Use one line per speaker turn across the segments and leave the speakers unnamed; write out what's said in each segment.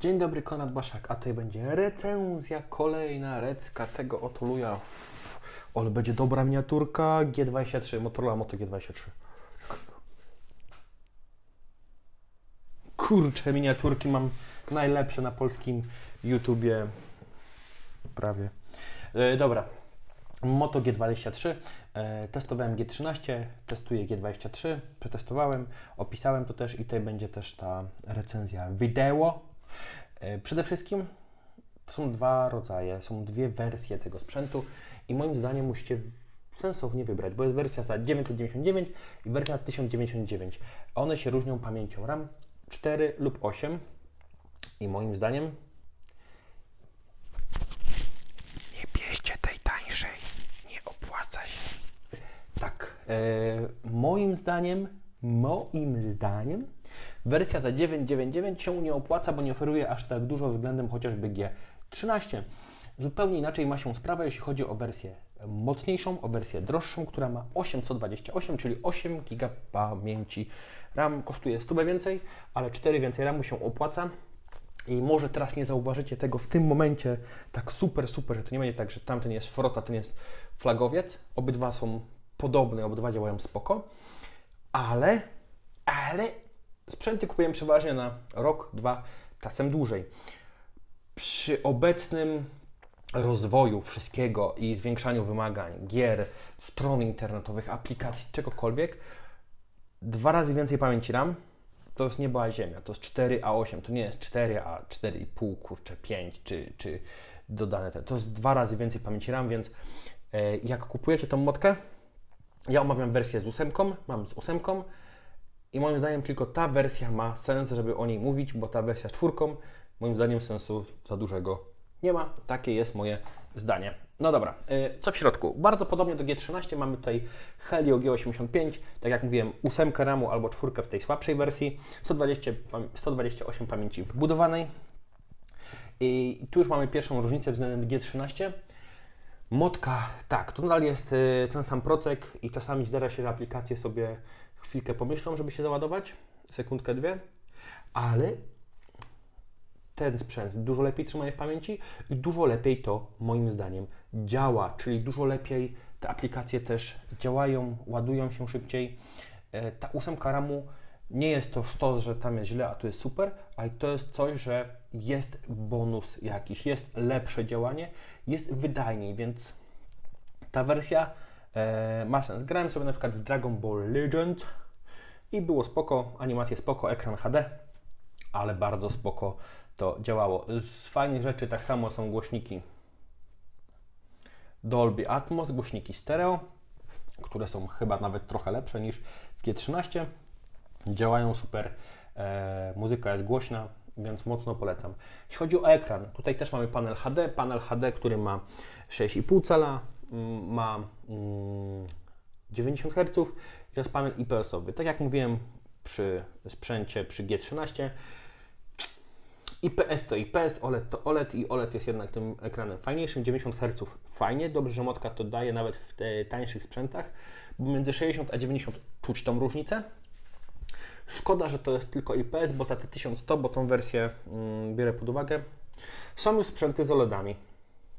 Dzień dobry, Konrad Baszak, a tutaj będzie recenzja, kolejna recka tego oto luja. Ale będzie dobra miniaturka G23, Motorola Moto G23. Kurczę, miniaturki mam najlepsze na polskim YouTubie. Prawie. E, dobra. Moto G23. E, testowałem G13, testuję G23, przetestowałem, opisałem to też i tutaj będzie też ta recenzja wideo. E, przede wszystkim są dwa rodzaje, są dwie wersje tego sprzętu i moim zdaniem musicie sensownie wybrać, bo jest wersja za 999 i wersja 1099. One się różnią pamięcią RAM 4 lub 8 i moim zdaniem
Nie bierzcie tej tańszej, nie opłaca się.
Tak. E, moim zdaniem, moim zdaniem, wersja za 999 się nie opłaca, bo nie oferuje aż tak dużo względem chociażby G13. Zupełnie inaczej ma się sprawa, jeśli chodzi o wersję mocniejszą, o wersję droższą, która ma 828, czyli 8 GB pamięci. RAM kosztuje 100 więcej, ale 4 więcej RAMu się opłaca. I może teraz nie zauważycie tego w tym momencie tak super, super, że to nie będzie tak, że tamten jest szrota, ten jest flagowiec. Obydwa są podobne, obydwa działają spoko, ale, ale sprzęty kupuję przeważnie na rok, dwa, czasem dłużej. Przy obecnym rozwoju wszystkiego i zwiększaniu wymagań, gier, stron internetowych, aplikacji, czegokolwiek, dwa razy więcej pamięci RAM to jest niebo a ziemia. To jest 4 a 8, to nie jest 4 a 4,5, kurczę, 5 czy, czy dodane te. To jest dwa razy więcej pamięci RAM, więc e, jak kupujecie tą motkę, ja omawiam wersję z ósemką, mam z ósemką i moim zdaniem tylko ta wersja ma sens, żeby o niej mówić, bo ta wersja czwórką moim zdaniem sensu za dużego nie ma. Takie jest moje zdanie. No dobra, y, co w środku? Bardzo podobnie do G13 mamy tutaj Helio G85, tak jak mówiłem, 8 RAMu albo 4 w tej słabszej wersji, 120, pam- 128 pamięci wbudowanej. I tu już mamy pierwszą różnicę względem G13. Motka, tak, to nadal jest y, ten sam procek i czasami zdarza się, że aplikacje sobie chwilkę pomyślą, żeby się załadować, sekundkę, dwie, ale ten sprzęt dużo lepiej trzyma w pamięci i dużo lepiej to moim zdaniem działa, czyli dużo lepiej te aplikacje też działają, ładują się szybciej. E, Ta ósemka RAMu nie jest to sztos, że tam jest źle, a tu jest super, ale to jest coś, że jest bonus jakiś, jest lepsze działanie, jest wydajniej, więc ta wersja e, ma sens. Grałem sobie na przykład w Dragon Ball Legend i było spoko, animacje spoko, ekran HD, ale bardzo spoko to działało. Z fajnych rzeczy tak samo są głośniki Dolby Atmos, głośniki stereo, które są chyba nawet trochę lepsze niż w G13. Działają super, e, muzyka jest głośna, więc mocno polecam. Jeśli chodzi o ekran, tutaj też mamy panel HD, panel HD, który ma 6,5 cala, ma mm, 90 Hz i to jest panel IPS-owy. Tak jak mówiłem przy sprzęcie przy G13, IPS to IPS, OLED to OLED i OLED jest jednak tym ekranem fajniejszym, 90 Hz fajnie, dobrze, że motka to daje nawet w tańszych sprzętach, bo między 60 a 90 czuć tą różnicę. Szkoda, że to jest tylko IPS, bo za te 1100, bo tą wersję mm, biorę pod uwagę. Są już sprzęty z OLEDami.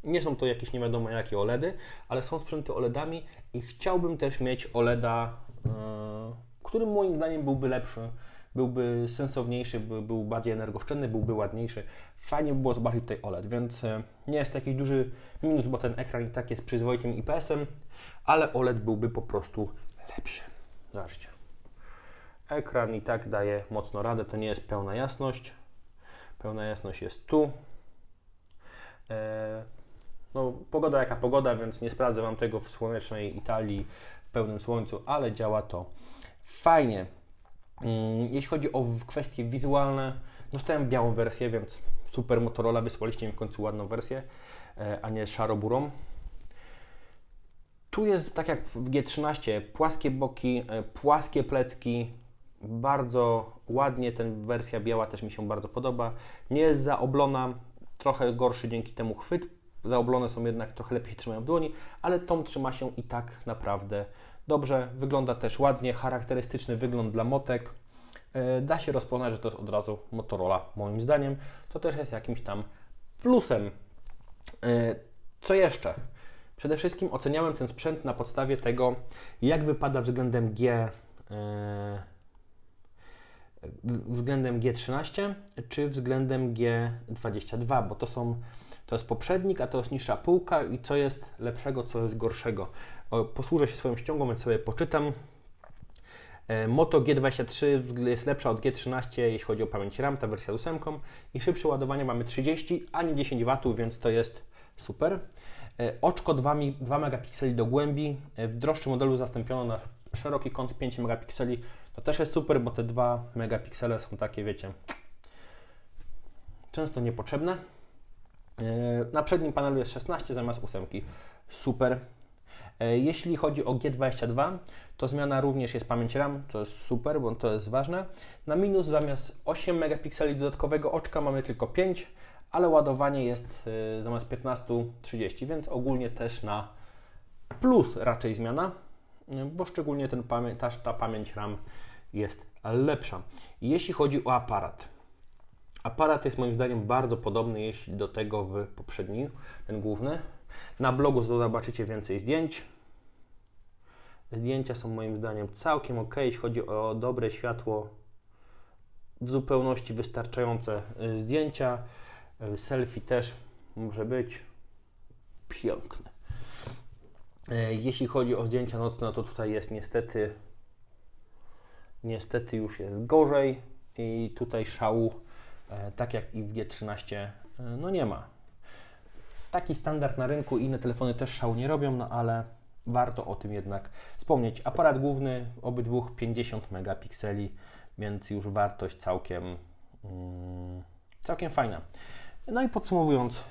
Nie są to jakieś nie wiadomo jakie OLEDy, ale są sprzęty OLEDami i chciałbym też mieć OLEDa, yy, który moim zdaniem byłby lepszy, byłby sensowniejszy, by, był bardziej energooszczędny, byłby ładniejszy. Fajnie by było zobaczyć tutaj OLED, więc e, nie jest to jakiś duży minus, bo ten ekran i tak jest przyzwoitym IPS-em, ale OLED byłby po prostu lepszy. Zobaczcie. Ekran i tak daje mocno radę, to nie jest pełna jasność. Pełna jasność jest tu. E, no, pogoda jaka pogoda, więc nie sprawdzę Wam tego w słonecznej Italii, w pełnym słońcu, ale działa to fajnie. Mm, Jeśli chodzi o kwestie wizualne, dostałem białą wersję, więc super Motorola, wysłaliście mi w końcu ładną wersję, e, a nie szaro-burą. Tu jest tak jak w G13, płaskie boki, e, płaskie plecki, bardzo ładnie, ten wersja biała też mi się bardzo podoba. Nie jest zaoblona, trochę gorszy dzięki temu chwyt. Zaoblone są jednak trochę lepiej trzymają w dłoni, ale tą trzyma się i tak naprawdę dobrze. Wygląda też ładnie, charakterystyczny wygląd dla motek. e, da się rozpoznać, że to jest od razu Motorola, moim zdaniem. To też jest jakimś tam plusem. E, Co jeszcze? Przede wszystkim oceniałem ten sprzęt na podstawie tego, jak wypada względem G. e, względem G13 czy względem G22, bo to są to jest poprzednik, a to jest niższa półka i co jest lepszego, co jest gorszego. Posłużę się swoją ściągą, więc sobie poczytam. E, Moto G23 wzgl- jest lepsza od G13, jeśli chodzi o pamięć RAM, ta wersja z 8 i szybsze ładowanie mamy 30, a nie 10 W, więc to jest super. E, Oczko 2, mi- 2 megapikseli do głębi. E, W droższym modelu zastąpiono na szeroki kąt 5 megapikseli. To też jest super, bo te 2 megapiksele są takie, wiecie, często niepotrzebne. E, Na przednim panelu jest 16 zamiast 8. Super. E, Jeśli chodzi o G22, to zmiana również jest pamięć RAM, co jest super, bo to jest ważne. Na minus zamiast 8 megapikseli dodatkowego oczka mamy tylko 5, ale ładowanie jest e, zamiast 15 30, więc ogólnie też na plus raczej zmiana, bo szczególnie ten pamię- ta, ta pamięć RAM jest lepsza. Jeśli chodzi o aparat, Aparat jest moim zdaniem bardzo podobny jeśli do tego w poprzednim, ten główny. Na blogu zobaczycie więcej zdjęć. Zdjęcia są moim zdaniem całkiem ok, jeśli chodzi o dobre światło, w zupełności wystarczające y, zdjęcia. Y, Selfie też może być piękne. Y, Jeśli chodzi o zdjęcia nocne, no to tutaj jest niestety niestety już jest gorzej i tutaj szału tak jak i w G13, e, no nie ma. Taki standard na rynku, inne telefony też szału nie robią, no ale warto o tym jednak wspomnieć. Aparat główny obydwu 50 megapikseli, więc już wartość całkiem, mm, całkiem fajna. No i podsumowując,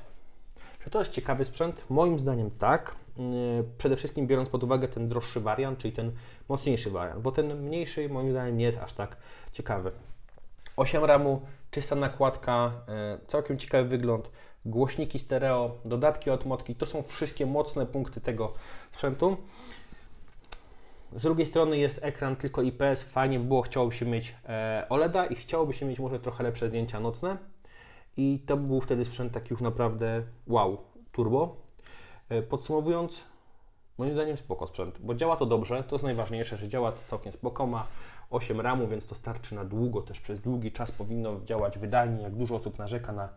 czy to jest ciekawy sprzęt? Moim zdaniem tak. Yy, Przede wszystkim biorąc pod uwagę ten droższy wariant, czyli ten mocniejszy wariant, bo ten mniejszy moim zdaniem nie jest aż tak ciekawy. 8 ramu, czysta nakładka, e, całkiem ciekawy wygląd, głośniki stereo, dodatki od Motki, to są wszystkie mocne punkty tego sprzętu. Z drugiej strony jest ekran tylko IPS, fajnie by było, chciałoby się mieć e, OLEDa i chciałoby się mieć może trochę lepsze zdjęcia nocne i to by był wtedy sprzęt taki już naprawdę wow, turbo. E, Podsumowując, moim zdaniem spoko sprzęt, bo działa to dobrze, to jest najważniejsze, że działa to całkiem spoko, ma 8 RAMu, więc to starczy na długo, też przez długi czas powinno działać wydajnie, jak dużo osób narzeka na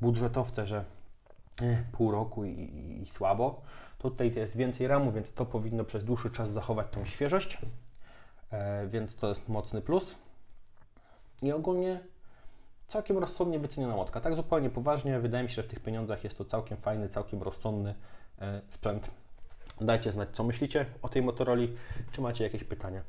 budżetowce, że e, pół roku i, i, i słabo, to tutaj jest więcej RAMu, więc to powinno przez dłuższy czas zachować tą świeżość, e, więc to jest mocny plus. I ogólnie całkiem rozsądnie wyceniona łotka. Tak zupełnie poważnie, wydaje mi się, że w tych pieniądzach jest to całkiem fajny, całkiem rozsądny e, sprzęt. Dajcie znać, co myślicie o tej Motorola, czy macie jakieś pytania.